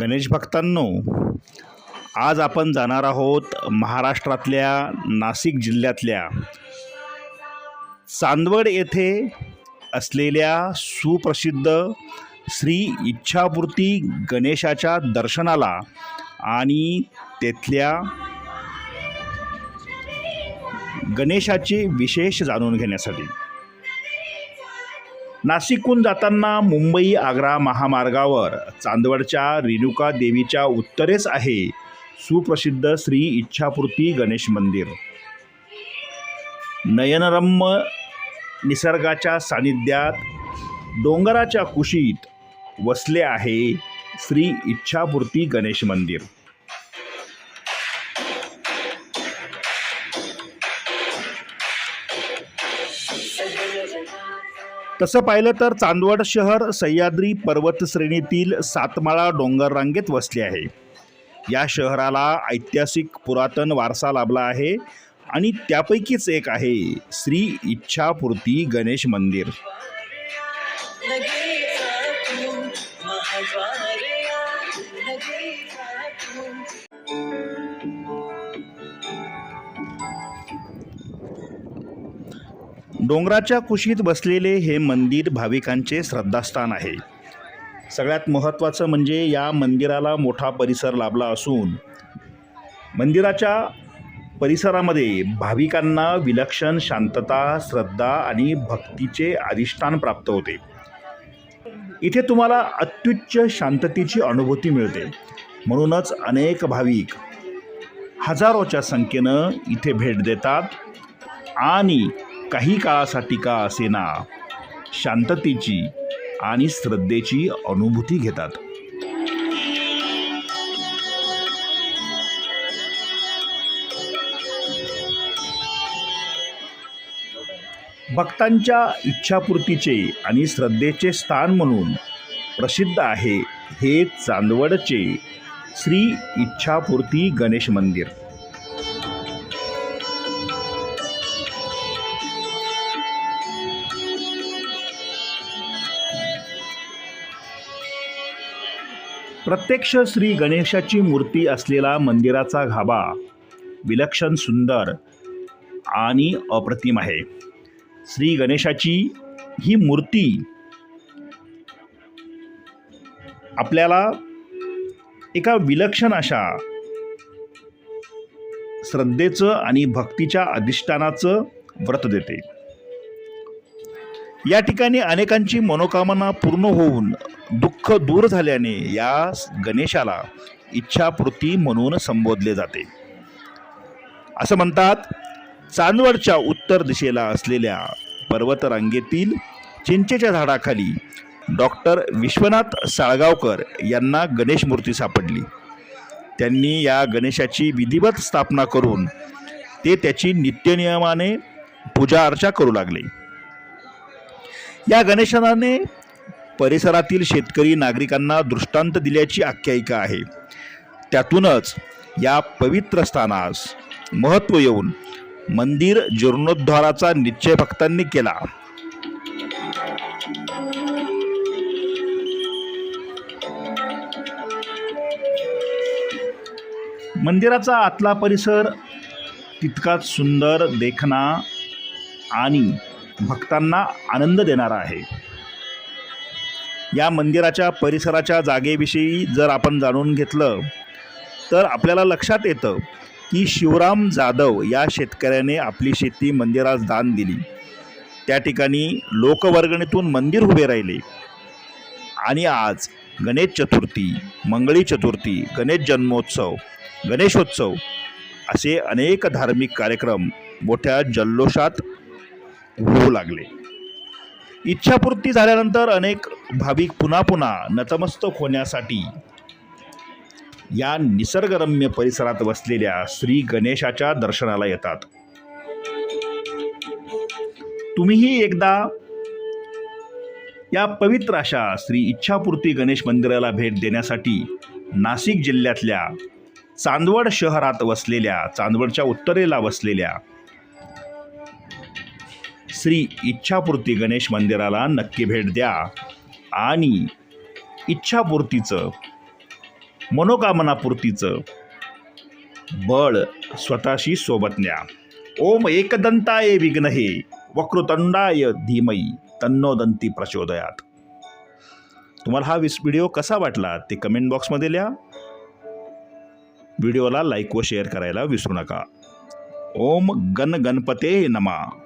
गणेश भक्तांनो आज आपण जाणार आहोत महाराष्ट्रातल्या नाशिक जिल्ह्यातल्या चांदवड येथे असलेल्या सुप्रसिद्ध श्री इच्छापूर्ती गणेशाच्या दर्शनाला आणि तेथल्या गणेशाचे विशेष जाणून घेण्यासाठी. नाशिकहून जाताना मुंबई आग्रा महामार्गावर चांदवडच्या रेणुका देवीच्या उत्तरेस आहे सुप्रसिद्ध श्री इच्छापूर्ती गणेश मंदिर. नयनरम्य निसर्गाच्या सानिध्यात डोंगराच्या कुशीत वसले आहे श्री इच्छापूर्ती गणेश मंदिर. तसं पाहिलं तर चांदवड शहर सह्याद्री पर्वतश्रेणीतील सातमाळा डोंगर रांगेत वसले आहे. या शहराला ऐतिहासिक पुरातन वारसा लाभला आहे आणि त्यापैकीच एक आहे श्री इच्छापूर्ती गणेश मंदिर. डोंगराच्या कुशीत बसलेले हे मंदिर भाविकांचे श्रद्धास्थान आहे. सगळ्यात महत्त्वाचं म्हणजे या मंदिराला मोठा परिसर लाभला असून मंदिराच्या परिसरामध्ये भाविकांना विलक्षण शांतता श्रद्धा आणि भक्तीचे अधिष्ठान प्राप्त होते. इथे तुम्हाला अत्युच्च शांततेची अनुभूती मिळते. म्हणूनच अनेक भाविक हजारोच्या संख्येनं इथे भेट देतात आणि काही काळासाठी का असेना शांततेची आणि श्रद्धेची अनुभूती घेतात? भक्तांच्या इच्छापूर्तीचे आणि श्रद्धेचे स्थान म्हणून प्रसिद्ध आहे हे चांदवडचे श्री इच्छापूर्ती गणेश मंदिर. प्रत्यक्ष श्री गणेशाची मूर्ती असलेला मंदिराचा गाभा विलक्षण सुंदर आणि अप्रतिम आहे. श्री गणेशाची ही मूर्ती आपल्याला एका विलक्षण अशा श्रद्धेचं आणि भक्तीच्या अधिष्ठानाचं व्रत देते. या ठिकाणी अनेकांची मनोकामना पूर्ण होऊन दुःख दूर झाल्याने या गणेशाला इच्छापूर्ती म्हणून संबोधले जाते. असं म्हणतात चांदवडच्या उत्तर दिशेला असलेल्या पर्वतरांगेतील चिंचेच्या झाडाखाली डॉक्टर विश्वनाथ साळगावकर यांना गणेश मूर्ती सापडली. त्यांनी या गणेशाची विधिवत स्थापना करून ते त्याची नित्यनियमाने पूजा अर्चा करू लागले. या गणेशनाने परिसरातील शेतकरी नागरिकांना दृष्टांत दिल्याची आख्यायिका आहे. त्यातूनच या पवित्र स्थानास महत्त्व येऊन मंदिर जीर्णोद्धाराचा निश्चय भक्तांनी केला. मंदिराचा आतला परिसर तितकाच सुंदर देखणा आणि भक्तांना आनंद देणारा आहे. या मंदिराच्या परिसराच्या जागेविषयी जर आपण जाणून घेतलं तर आपल्याला लक्षात येतं की शिवराम जाधव या शेतकऱ्याने आपली शेती मंदिरास दान दिली. त्या ठिकाणी लोकवर्गणीतून मंदिर उभे राहिले. आणि आज गणेश चतुर्थी मंगळी चतुर्थी गणेश जन्मोत्सव गणेशोत्सव असे अनेक धार्मिक कार्यक्रम मोठ्या जल्लोषात होऊ लागले. इच्छापूर्ती झाल्यानंतर अनेक भाविक पुन्हा पुन्हा नतमस्तक होण्यासाठी या निसर्गरम्य परिसरात वसलेल्या श्री गणेशाच्या दर्शनाला येतात. तुम्हीही एकदा या पवित्र अशा श्री इच्छापूर्ती गणेश मंदिराला भेट देण्यासाठी नाशिक जिल्ह्यातल्या चांदवड शहरात वसलेल्या चांदवडच्या उत्तरेला वसलेल्या श्री इच्छापूर्ती गणेश मंदिराला नक्की भेट द्या. आणि इच्छापूर्तीचं मनोकामनापूर्तीचं बळ स्वतःशी सोबत न्या. ओम एकदंताय विघ्नहे वक्रतुंडाय धीमई तन्नोदंती प्रचोदयात. तुम्हाला हा विस व्हिडिओ कसा वाटला ते कमेंट बॉक्समध्ये लिहा. व्हिडिओला लाईक व शेअर करायला विसरू नका. ओम गण गणपते नमा.